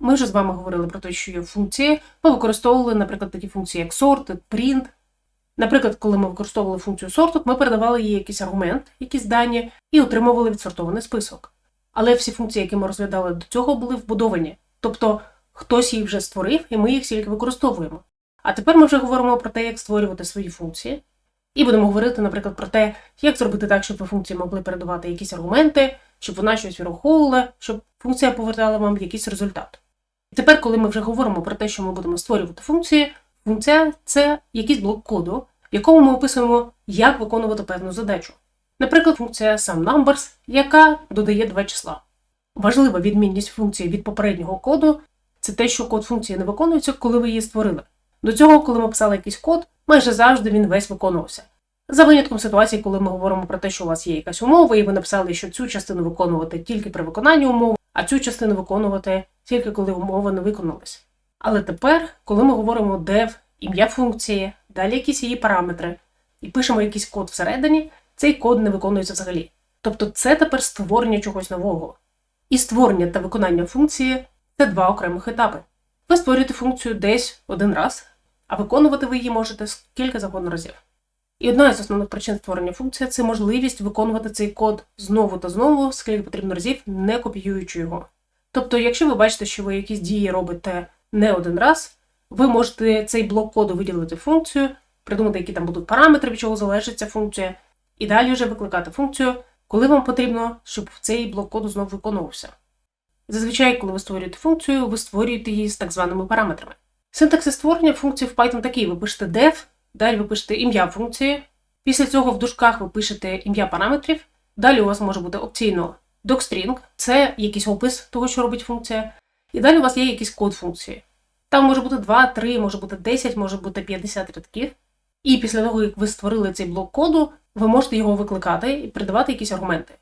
Ми вже з вами говорили про те, що є функції. Ми використовували, наприклад, такі функції, як sort, print. Наприклад, коли ми використовували функцію sorted, ми передавали їй якийсь аргумент, якісь дані, і отримували відсортований список. Але всі функції, які ми розглядали до цього, були вбудовані. Тобто хтось їх вже створив, і ми їх тільки використовуємо. А тепер ми вже говоримо про те, як створювати свої функції. І будемо говорити, наприклад, про те, як зробити так, щоб ви функції могли передавати якісь аргументи, щоб вона щось враховувала, щоб функція повертала вам якийсь результат. Тепер, коли ми вже говоримо про те, що ми будемо створювати функції, функція це якийсь блок коду, в якому ми описуємо, як виконувати певну задачу. Наприклад, функція SumNumbers, яка додає два числа. Важлива відмінність функції від попереднього коду це те, що код функції не виконується, коли ви її створили. До цього, коли ми писали якийсь код, майже завжди він весь виконувався. За винятком ситуації, коли ми говоримо про те, що у вас є якась умова, і ви написали, що цю частину виконувати тільки при виконанні умови, а цю частину виконувати тільки коли умова не виконалась. Але тепер, коли ми говоримо dev, ім'я функції, далі якісь її параметри, і пишемо якийсь код всередині, цей код не виконується взагалі. Тобто це тепер створення чогось нового. І створення та виконання функції це два окремих етапи. Ви створюєте функцію десь один раз, а виконувати ви її можете скільки завгодно разів. І одна з основних причин створення функції це можливість виконувати цей код знову та знову, скільки потрібно разів, не копіюючи його. Тобто, якщо ви бачите, що ви якісь дії робите не один раз, ви можете цей блок коду виділити функцію, придумати, які там будуть параметри, від чого залежить ця функція, і далі вже викликати функцію, коли вам потрібно, щоб цей блок коду знову виконувався. Зазвичай, коли ви створюєте функцію, ви створюєте її з так званими параметрами. Синтаксис створення функції в Python такий: ви пишете def, далі ви пишете ім'я функції, після цього в дужках ви пишете ім'я параметрів, далі у вас може бути опційно docstring, це якийсь опис того, що робить функція, і далі у вас є якийсь код функції. Там може бути 2, 3, може бути 10, може бути 50 рядків. І після того, як ви створили цей блок коду, ви можете його викликати і передавати якісь аргументи.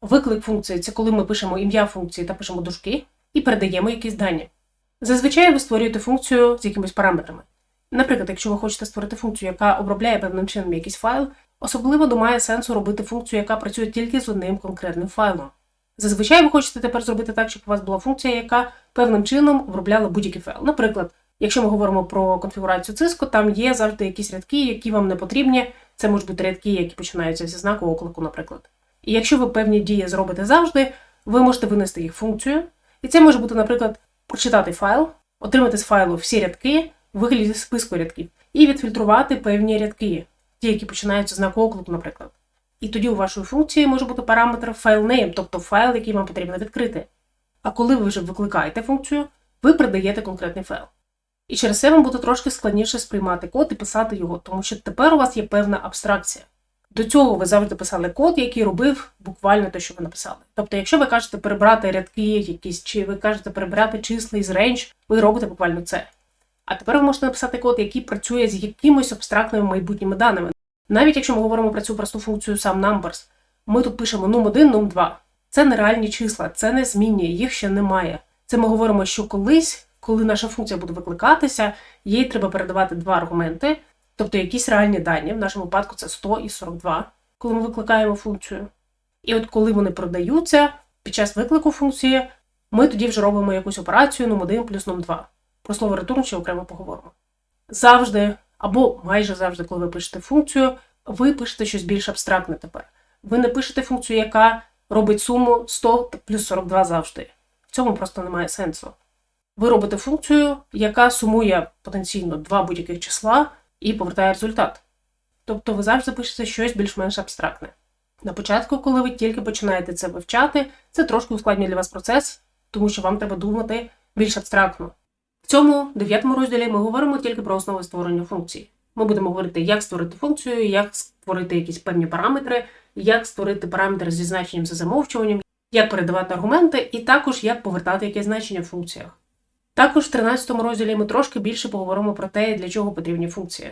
Виклик функції це коли ми пишемо ім'я функції та пишемо дужки і передаємо якісь дані. Зазвичай ви створюєте функцію з якимись параметрами. Наприклад, якщо ви хочете створити функцію, яка обробляє певним чином якийсь файл, особливо немає сенсу робити функцію, яка працює тільки з одним конкретним файлом. Зазвичай ви хочете тепер зробити так, щоб у вас була функція, яка певним чином обробляла будь-який файл. Наприклад, якщо ми говоримо про конфігурацію Cisco, там є завжди якісь рядки, які вам не потрібні. Це можуть бути рядки, які починаються зі знаку оклику, наприклад. І якщо ви певні дії зробите завжди, ви можете винести їх функцію. І це може бути, наприклад, прочитати файл, отримати з файлу всі рядки в вигляді списку рядків, і відфільтрувати певні рядки, ті, які починаються з знаку наприклад. І тоді у вашої функції може бути параметр FileName, тобто файл, який вам потрібно відкрити. А коли ви вже викликаєте функцію, ви придаєте конкретний файл. І через це вам буде трошки складніше сприймати код і писати його, тому що тепер у вас є певна абстракція. До цього ви завжди писали код, який робив буквально те, що ви написали. Тобто, якщо ви кажете перебрати рядки якісь, чи ви кажете перебрати числа із range, ви робите буквально це. А тепер ви можете написати код, який працює з якимось абстрактними майбутніми даними. Навіть якщо ми говоримо про цю просту функцію SumNumbers, ми тут пишемо num1, num2. Це нереальні числа, це не змінює, їх ще немає. Це ми говоримо, що колись, коли наша функція буде викликатися, їй треба передавати два аргументи, тобто якісь реальні дані. В нашому випадку це 100 і 42, коли ми викликаємо функцію. І от коли вони продаються під час виклику функції, ми тоді вже робимо якусь операцію num1 плюс num2. Про слово return ще окремо поговоримо. Завжди, або майже завжди, коли ви пишете функцію, ви пишете щось більш абстрактне тепер. Ви не пишете функцію, яка робить суму 100 плюс 42 завжди. В цьому просто немає сенсу. Ви робите функцію, яка сумує потенційно два будь-яких числа і повертає результат. Тобто ви завжди пишете щось більш-менш абстрактне. На початку, коли ви тільки починаєте це вивчати, це трошки ускладнює для вас процес, тому що вам треба думати більш абстрактно. В цьому дев'ятому розділі ми говоримо тільки про основи створення функцій. Ми будемо говорити, як створити функцію, як створити якісь певні параметри, як створити параметри зі значенням за замовчуванням, як передавати аргументи, і також як повертати якесь значення в функціях. Також в 13 розділі ми трошки більше поговоримо про те, для чого потрібні функції.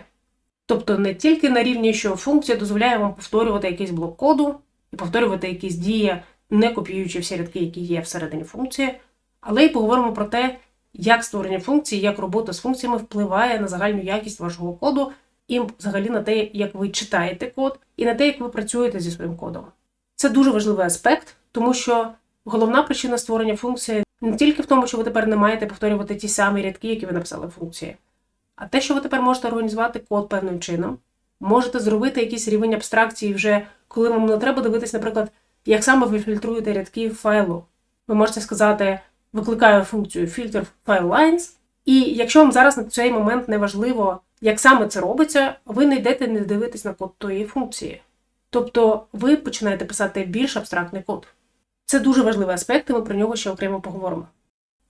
Тобто не тільки на рівні, що функція дозволяє вам повторювати якийсь блок коду і повторювати якісь дії, не копіюючи всі рядки, які є всередині функції, але й поговоримо про те, як створення функцій, як робота з функціями впливає на загальну якість вашого коду і взагалі на те, як ви читаєте код, і на те, як ви працюєте зі своїм кодом. Це дуже важливий аспект, тому що головна причина створення функції Не тільки в тому, що ви тепер не маєте повторювати ті самі рядки, які ви написали в функції, а те, що ви тепер можете організувати код певним чином, можете зробити якийсь рівень абстракції вже, коли вам не треба дивитись, наприклад, як саме ви фільтруєте рядки файлу. Ви можете сказати, викликаю функцію filter file lines, і якщо вам зараз на цей момент не важливо, як саме це робиться, ви не йдете не дивитись на код тої функції. Тобто ви починаєте писати більш абстрактний код. Це дуже важливий аспект, і ми про нього ще окремо поговоримо.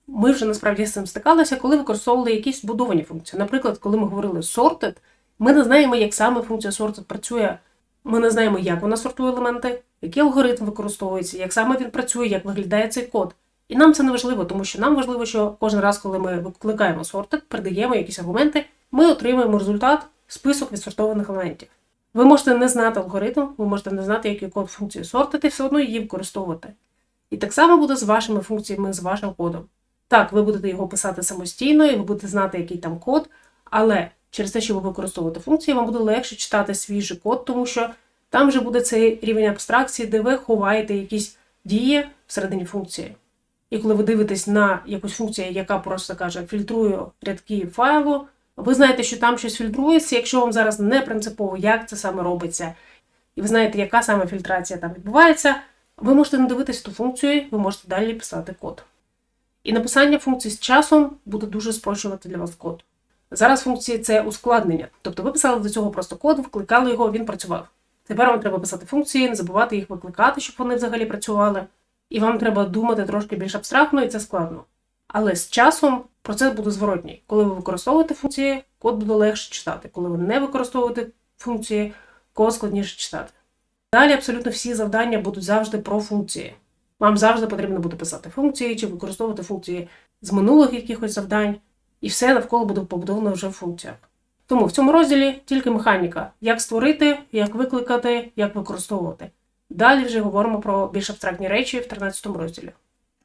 Ми вже насправді з цим стикалися, коли використовували якісь будовані функції. Наприклад, коли ми говорили sorted, ми не знаємо, як саме функція sorted працює. Ми не знаємо, як вона сортує елементи, який алгоритм використовується, як саме він працює, як виглядає цей код. І нам це не важливо, тому що нам важливо, що кожен раз, коли ми викликаємо sorted, передаємо якісь аргументи, ми отримуємо результат список відсортованих елементів. Ви можете не знати алгоритм, ви можете не знати, який код функції сортити, все одно її використовувати. І так само буде з вашими функціями, з вашим кодом. Так, ви будете його писати самостійно, і ви будете знати, який там код, але через те, що ви використовуєте функції, вам буде легше читати свіжий код, тому що там вже буде цей рівень абстракції, де ви ховаєте якісь дії всередині функції. І коли ви дивитесь на якусь функцію, яка просто каже фільтрую рядки файлу, ви знаєте, що там щось фільтрується, якщо вам зараз не принципово, як це саме робиться, і ви знаєте, яка саме фільтрація там відбувається, ви можете не дивитись ту функцію, ви можете далі писати код. І написання функцій з часом буде дуже спрощувати для вас код. Зараз функції це ускладнення. Тобто ви писали до цього просто код, вкликали його, він працював. Тепер вам треба писати функції, не забувати їх викликати, щоб вони взагалі працювали. І вам треба думати трошки більш абстрактно, і це складно. Але з часом процес буде зворотній. Коли ви використовуєте функції, код буде легше читати. Коли ви не використовуєте функції, код складніше читати. Далі абсолютно всі завдання будуть завжди про функції. Вам завжди потрібно буде писати функції чи використовувати функції з минулих якихось завдань, і все навколо буде побудовано вже в функціях. Тому в цьому розділі тільки механіка: як створити, як викликати, як використовувати. Далі вже говоримо про більш абстрактні речі в 13 розділі.